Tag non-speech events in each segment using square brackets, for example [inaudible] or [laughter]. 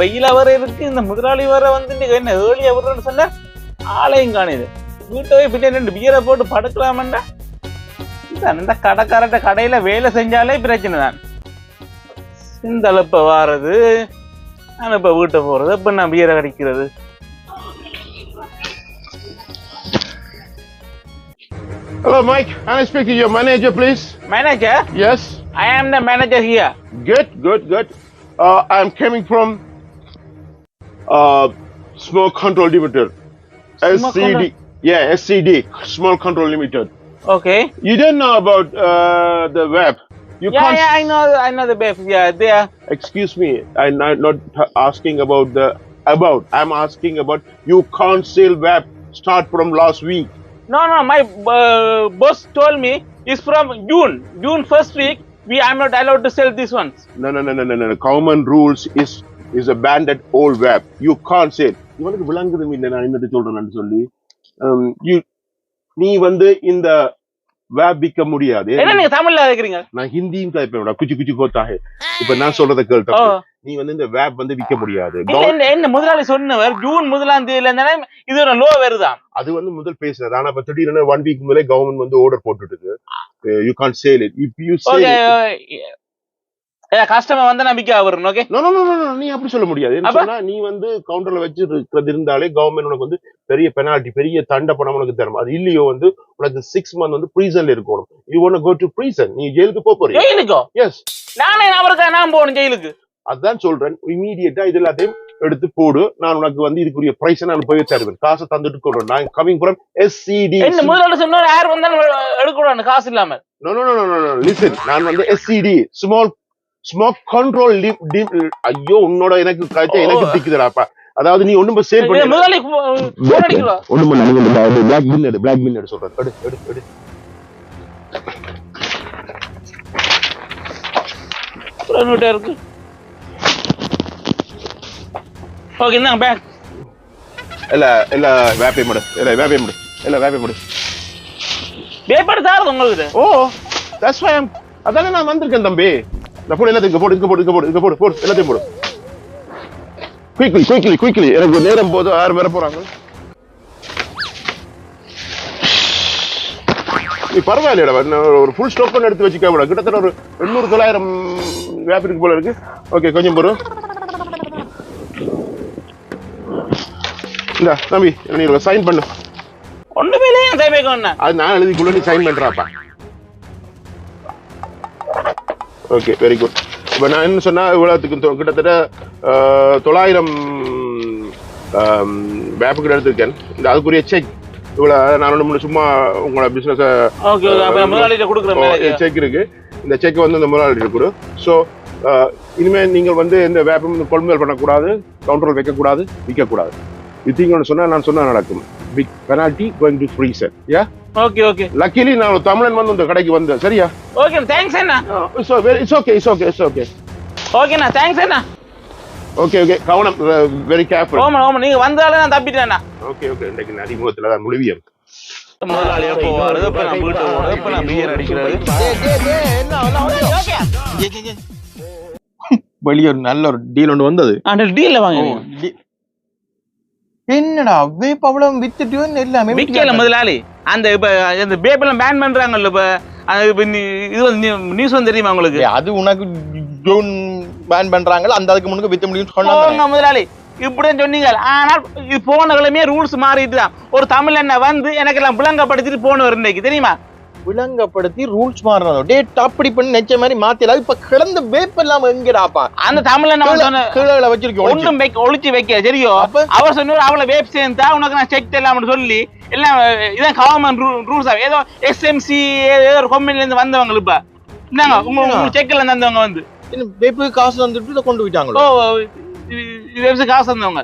வெயில வர இருக்கு இந்த முதலாளி வர வந்து என்ன ஏர்லியா வரும்னு சொன்னா ஆளையும் காணுது வீட்டை போய் பின்னாடி ரெண்டு பியரை போட்டு படுக்கலாமண்டா இந்த கடைக்காரட்ட கடையில வேலை செஞ்சாலே பிரச்சனை தான் இந்த அளப்ப வாரது நான் இப்ப வீட்டை போறது இப்ப நான் பியரை கடிக்கிறது Hello, Mike. Can I speak to your manager, please? Manager Yes. I am the manager here Good, good, good. Uh, I'm coming from uh, Smoke Control Limited. Smoke SCD. Yeah, SCD. Small Control Limited. Okay. You don't know about uh, the web. You Yeah, can't. yeah, I know, I know the web. Yeah, they are. Excuse me. I'm not, asking about the about. I'm asking about you can't sell web. Start from last week. No, no, my uh, boss told me it's from June. June first week. We I'm not allowed to sell these ones. No, no, no, no, no. no. Common rules is is a banded old web. You can't say. இவனுக்கு விளங்குதும் இல்லை நான் என்னது சொல்றேன்னு சொல்லி Um, you நீ வந்து இந்த vape விற்க முடியாது. நீங்க தமிழ்ல கேக்குறீங்க நான் ஹிந்தியும் கதைப்பேன் குச்சி குச்சி கோத்தாக இப்ப நான் சொல்றத கேள்வி நீ வந்து இந்த வேப் வந்து விற்க முடியாது. என்ன முதலாளி சொன்னவர் ஜூன் முதலாம் தேதியில இருந்தா இது ஒரு லோ வருதான் அது வந்து முதல் பேசுனது ஆனா இப்ப திடீர்னு ஒன் வீக் முதலே கவர்மெண்ட் வந்து ஆர்டர் போட்டுட்டு you can sell it if you sell customer வந்து நம்பிக்கை வரும் ஓகே நோ நோ நோ நீ அப்படி சொல்ல முடியாது? சொன்னா நீ வந்து கவுண்டர்ல வச்சு இருக்கிறது இருந்தாலே கவர்மெண்ட் உனக்கு வந்து பெரிய பெனால்டி பெரிய தண்ட பணம் உனக்கு தரும். அது இல்லையோ வந்து உனக்கு சிக்ஸ் மந்த் வந்து ப்ரீசன்ல இருக்கணும். You want go to prison நீ ஜெயிலுக்கு போக போறீங்க ஜெயிலுக்கோ? எஸ் நானே அவருக்கா நான் போகணும் ஜெயிலுக்கு? அதான் சொல்றேன். இமீடியட்டா இது எல்லாத்தையும் எடுத்து போடு. நான் உனக்கு வந்து இதுக்குரிய பிரைஸ் நான் போய் தருவேன். காசை தந்துட்டு கொள்றேன் நான் கமிங் ஃப்ரம் எஸ்சிடி என்ன முதலாளி சொன்னவர் யார் வந்தாலும் எடுக்கணும் காசு இல்லாம. No no no no listen நான் வந்து எஸ்சிடி ஸ்மால் ஸ்மோக் கண்ட்ரோல் ஐயோ உன்னோட எனக்கு கழிச்சா எனக்கு. திக்குதுடாப்பா அதாவது நீ ஒண்ணும் சேல் பண்ணி முதலாளி போன் ஒண்ணும் பண்ண நீங்க பிளாக் மின் எடு பிளாக் மின் எடு சொல்றேன். எடு எடு எடு. நூட்டா இருக்கு? ஓகே இந்தாங்க பேக் இல்ல இல்ல வேப்பை முடு. இல்ல வேப்பை முடு. இல்ல வேப்பை முடு. பேப்பர் சார் உங்களுக்கு. ஓ தட்ஸ் வை அதானே நான் வந்திருக்கேன் தம்பி. இந்த போடு எல்லாத்தையும் போடு இங்க போடு இங்க போடு இங்க போடு போடு எல்லாத்தையும் போடு குயிக்லி குயிக்லி குயிக்லி எனக்கு நேரம் போதும் யாரும் வர போறாங்க. நீ பரவாயில்லையடா ஒரு ஃபுல் ஸ்டாக் பண்ணி எடுத்து வச்சுக்க விட கிட்டத்தட்ட ஒரு எண்ணூறு தொள்ளாயிரம் வேப்பிருக்கு போல இருக்கு. ஓகே கொஞ்சம் போறோம் இந்த தம்பி நீ சைன் பண்ணு. ஒண்ணுமே இல்லை என் டைமேக்கு ஒண்ணு அது நான் எழுதிக்குள்ள நீ சைன் பண்றாப்பா ஓகே வெரி குட் இப்போ நான் என்ன சொன்னா இவ்வளோத்துக்கு கிட்டத்தட்ட தொள்ளாயிரம் வேப்புக்கு எடுத்திருக்கேன். இந்த அதுக்குரிய செக் இவ்வளோ நான் ஒன்று மூணு சும்மா உங்களோட பிஸ்னஸை முதலாளிகிட்ட செக் இருக்கு. இந்த செக் வந்து இந்த முதலாளி கொடு. ஸோ இனிமேல் நீங்கள் வந்து இந்த வேப்பம் வந்து கொள்முதல் பண்ணக்கூடாது கவுண்டரில் வைக்கக்கூடாது விற்கக்கூடாது. வித்தீங்கன்னு சொன்னா நான் சொன்னா நடக்கும். Big penalty going to free sir yeah okay okay luckily நான் தமிழன் வந்து இந்த கடைக்கு வந்தேன். சரியா? Okay thanks Anna. It's it's okay it's okay it's okay ஓகேண்ணா தேங்க்ஸ் அண்ணா. ஓகே ஓகே கவனம் வெரி கேர்ஃபுல் ஓமா ஓமா நீங்க வந்தாலும் நான் தப்பிட்டேண்ணா ஓகே ஓகே இன்றைக்கு நான் அறிமுகத்தில் தான் முழுவியம் முதலாளி எப்போ வருது இப்ப நான் வீட்டு போறது இப்ப நான் பியர் அடிக்கிறது. வெளியே ஒரு நல்ல ஒரு டீல் ஒன்று வந்தது. அந்த டீல்ல வாங்க. என்னடா வேப் அவ்வளவு வித்துட்டு எல்லாமே விக்கல முதலாளி. அந்த இப்ப அந்த பேப்பெல்லாம் பேன் பண்றாங்கல்ல இப்ப அது இப்ப நீ- இது வந்து நியூஸ் வந்து தெரியுமா உங்களுக்கு? அது உனக்கு ஜூன் பேன் பண்றாங்கல்ல அந்த அதுக்கு முன்னுக்கு வித்த முடியும்னு போங்க சொன்னாங்க முதலாளி. இப்படின்னு சொன்னீங்க. ஆனால் இது போன கிழமையே ரூல்ஸ் மாறிட்டு தான் ஒரு தமிழ் என்ன வந்து எனக்கு எல்லாம் விளங்கப்படுத்திட்டு போனவர் இன்னைக்கு தெரியுமா? விளங்கப்படுத்தி ரூல்ஸ் மாறினதோ டேட் அப்படி பண்ணி நெச்ச மாதிரி மாத்திடா இப்ப கிடந்த வேப் எல்லாம் எங்கடாப்பா? அந்த தமிழ் என்ன வந்து சொன்ன- கீழே வச்சிருக்கோம் ஒன்றும் வைக்க ஒளிச்சு வைக்க சரியோ? அவர் சொன்னவர் அவளை வேப் சேர்ந்தா உனக்கு நான் செக் தரலாம்னு சொல்லி எல்லாம் இதான் கவர்மெண்ட் ரூல்ஸ் ஏதோ எஸ்எம்சி ஏதோ ஒரு கம்பெனில இருந்து வந்தவங்க இப்ப இந்தாங்க உங்க உங்க செக்ல இருந்து வந்தவங்க வந்து. வேப்பு காசு வந்துட்டு இதை கொண்டு போயிட்டாங்களோ? வெப்ஸ் காசு வந்தவங்க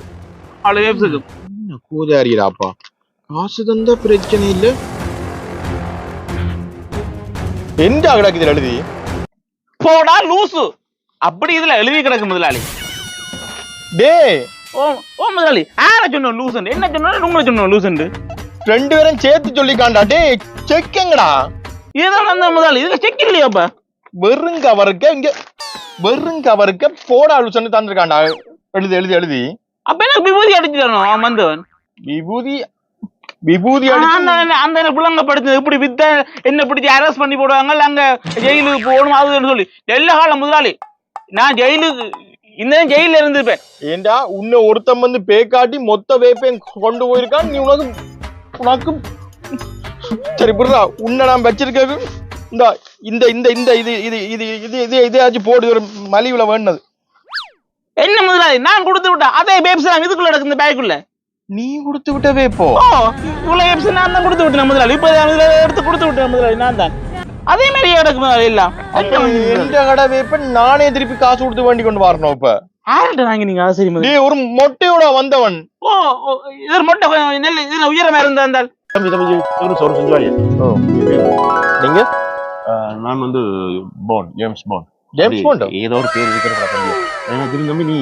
அவ்வளவு வெப்ஸுக்கு கூதாரிடாப்பா காசு தந்தா பிரச்சனை இல்ல. எந்த அகடாக்கு இதுல எழுதி? போடா லூசு. அப்படி இதுல எழுதி கிடக்கு முதலாளி. டே. ஓ ஓ முதலாளி ஆன சொன்னோம் லூசன் என்ன சொன்னோம்? உங்களை சொன்னோம் லூசன் ரெண்டு பேரும் சேர்த்து சொல்லிக்காண்டா. டே செக் எங்கடா? இதுதான் வந்த முதலாளி இதுல செக் இல்லையாப்பா வெறும் கவருக்க இங்க வெறும் கவருக்க போடா சொன்னு தந்திருக்காண்டா. எழுதி எழுதி எழுதி. அப்ப எனக்கு விபூதி அடிச்சிடணும் அவன் வந்தவன்? விபூதி விபூதி அந்த புள்ளங்க படுத்து இப்படி வித்த என்ன பிடிச்சி அரெஸ்ட் பண்ணி போடுவாங்க? அங்க ஜெயிலுக்கு போகணும்? அதுன்னு சொல்லி. எல்லா காலம் முதலாளி. நான் ஜெயிலுக்கு இந்த ஜெயில இருந்திருப்பேன். ஏண்டா உன்னை ஒருத்தன் வந்து பேக்காட்டி மொத்த வேப்பையும் கொண்டு போயிருக்கான். நீ உனக்கு உனக்கு சரி புரியுதா? உன்னை நான் வச்சிருக்க இந்த இந்த இந்த இந்த இது இது இது இது இது இதையாச்சும் போடு. ஒரு மலிவுல வேணுனது. என்ன முதலாளி? நான் கொடுத்து விட்டேன். அதே பேப்ஸ் இதுக்குள்ள நடக்கு இந்த பேக்குள்ள நீ கொடுத்து விட்ட வேப்போ ஓ இவ்வளவு பேப்ஸ் நான் தான் கொடுத்து விட்டேன் முதலாளி. இப்ப முதல்ல எடுத்து கொடுத்து விட்டேன் முதலாளி. நான் தான். அதே மாதிரி கிடக்கு முதலாளி எல்லாம் எந்த கடை வேப்ப நானே திருப்பி காசு கொடுத்து வேண்டி கொண்டு வரணும் இப்ப? யார்கிட்ட வாங்கி நீங்க அது சரி முதலாளி? டேய் ஒரு மொட்டையோட வந்தவன். ஓ இது கொஞ்சம் நெல் இதுல உயரமா இருந்தா இருந்தால்? தம்பி தம்பி ஒரு சொல் செஞ்சுவாங்க நீங்க? நான் வந்து Bond James Bond James Bond ஏதோ ஒரு பேர் இருக்கிற தம்பி. எனக்கு தெரிஞ்ச தம்பி நீ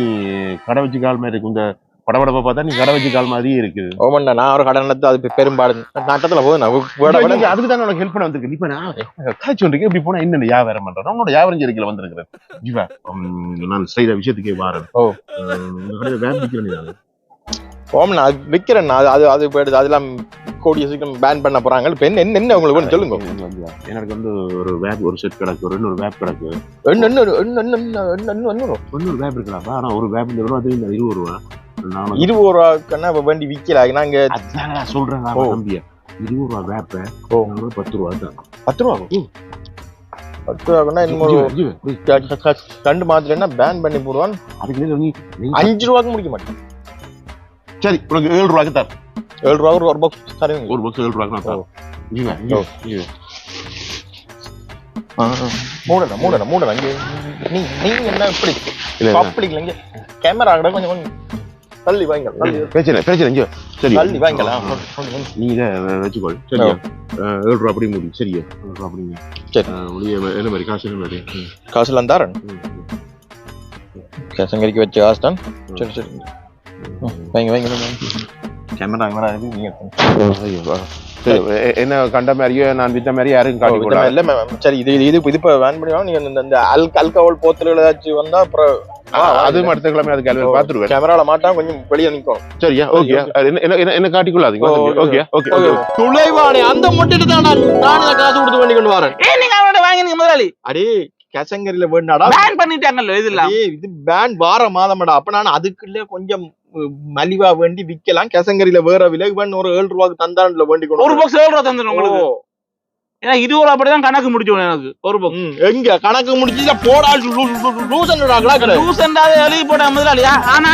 கடை வச்சு கால் மாதிரி இருக்கு. இந்த படபடப்பா பார்த்தா நீ கடை வச்சு கால் மாதிரியே இருக்குது. ஓமண்டா நான் ஒரு கடை நடத்து அது பெரும்பாடு நட்டத்தில் போதும். நான் அதுக்கு தான் உனக்கு ஹெல்ப் பண்ண வந்திருக்கேன். இப்போ நான் காய்ச்சி ஒன்றிருக்கு இப்படி போனா என்ன வியாபாரம் பண்ணுறேன் உன்னோட வியாபாரம் செடிக்கில் வந்திருக்கிறேன் ஜீவா நான் ஸ்ட்ரைடாக விஷயத்துக்கே வாரேன். ஓ. கடையில கடையில் வேன் விற்கிறேன் ஓம்ண்ணா அது. விற்கிறேண்ணா அது அது அது போயிடுது அதெல்லாம் கோடிய சீக்கிரம் பேன் பண்ண போறாங்க. இப்போ என்ன என்ன உங்களுக்கு சொல்லுங்க. எனக்கு வந்து ஒரு வேப் ஒரு செட் கிடக்கு ஒரு இன்னொரு வேப் கிடக்கு. இன்னொரு இன்னொரு வேப் இருக்கலாம்ப்பா ஆனால் ஒரு வேப் இந்த அது இந்த இருபது ரூபா. இருபது ரூபாய்க்குன்னா இப்ப வேண்டி விக்கல. நாங்க அதான் நான் சொல்றேன். தம்பியா இருபது ரூபா வேப்ப ஓ. பத்து ரூபா தான் பத்து ரூபா? பத்து ரூபாய்க்குன்னா கண்டு மாத்திரன்னா பேன் பண்ணி போடுவான் அதுக்கு அஞ்சு ரூபாய்க்கு முடிக்க மாட்டேன். சரி உனக்கு ஏழு ரூபாய்க்கு தான் ஏழு ரூபா ஒரு ஒரு பாக்ஸ் தருவீங்க ஒரு பக்ஸ் ஏழு ரூபாய்க்கு நான் தரேன். மூடணும் மூடணும் மூடணும். இங்க நீ என்ன இப்படி இல்ல, இல்ல. பப்ளிக்ல இங்க கேமரா கூட கொஞ்சம் கொஞ்சம். தள்ளி வாங்க பிரச்சனை பிரச்சனை ஜீவா. சரி தள்ளி வாங்கலாம் நீ இதை வச்சுக்கோ சரியா? ஏழு ரூபா அப்படி முடி. சரியா? ஏழு ரூபா அப்படி முடி. சரி. முடிய என்ன மாதிரி காசு என்ன மாதிரி? ம், காசுலாம் தரேன் ம், கேசங்கரிக்கு வச்ச காசு தான். சரி சரி. வைங்க வைங்க. கேமரா கேமரா நீங்க. ஐயோ, என்ன கண்ட மாதிரியோ நான் வித்த மாதிரி யாரும் காட்டி போடாது. இல்ல மேம் சரி இது இது இது இப்போ பேன் பண்ணிடுவோம் நீங்க இந்த- இந்த அல் அல்கஹால் போத்தல்கள் ஏதாச்சும் வந்தா அப்புறம் அது அடுத்த கிழமை அலுவல் பார்த்துருவேன். கேமரால மாட்டா கொஞ்சம் வெளியே நிக்கும் சரியா ஓகே என்ன என்ன- என்ன என்ன காட்டிக்கொள்ளாதீங்க ஓகே ஓகே துளைவானே அந்த மொட்டைட்டு தான் நான் காசு கொடுத்து கொண்டு வரேன். நீங்க அவனோட வாங்கினீங்க முதலாளி. அடே கேசங்கரியில வேண்டாடா பேன் பண்ணிட்டாங்கல்ல இதுல ஏய், இது பேன் வார மாதம்டா. அப்ப நான் அதுக்குள்ளே கொஞ்சம் மலிவா வேண்டி விக்கலாம். கேசங்கரியில வேற விலை. வேணும் ஒரு ஏழு ரூபாய்க்கு தந்தாண்டுல வேண்டி ஒரு. பாக்ஸ் ஏழு ரூபா தந்துடும் உங்களுக்கு. ஏன்னா இருபது ரூபா அப்படிதான் கணக்கு முடிச்சு எனக்கு. ஒரு பாக்ஸ் ம், எங்க? கணக்கு முடிச்சு போடா என்றாவது எழுதி போட்ட முதலாளி. ஆனா?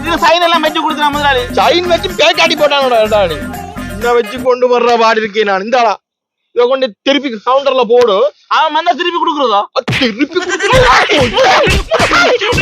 இது சைன் எல்லாம் வச்சு கொடுத்துறா முதலாளி. சைன் வச்சு பேக்காடி போட்டானோடா நீ. இந்த வச்சு கொண்டு வர்ற பாடு இருக்கேன் நான்? இந்தாடா. இதை கொண்டு திருப்பி கவுண்டர்ல போடு. அவன் வந்தா திருப்பி கொடுக்குறதோ. திருப்பி [laughs]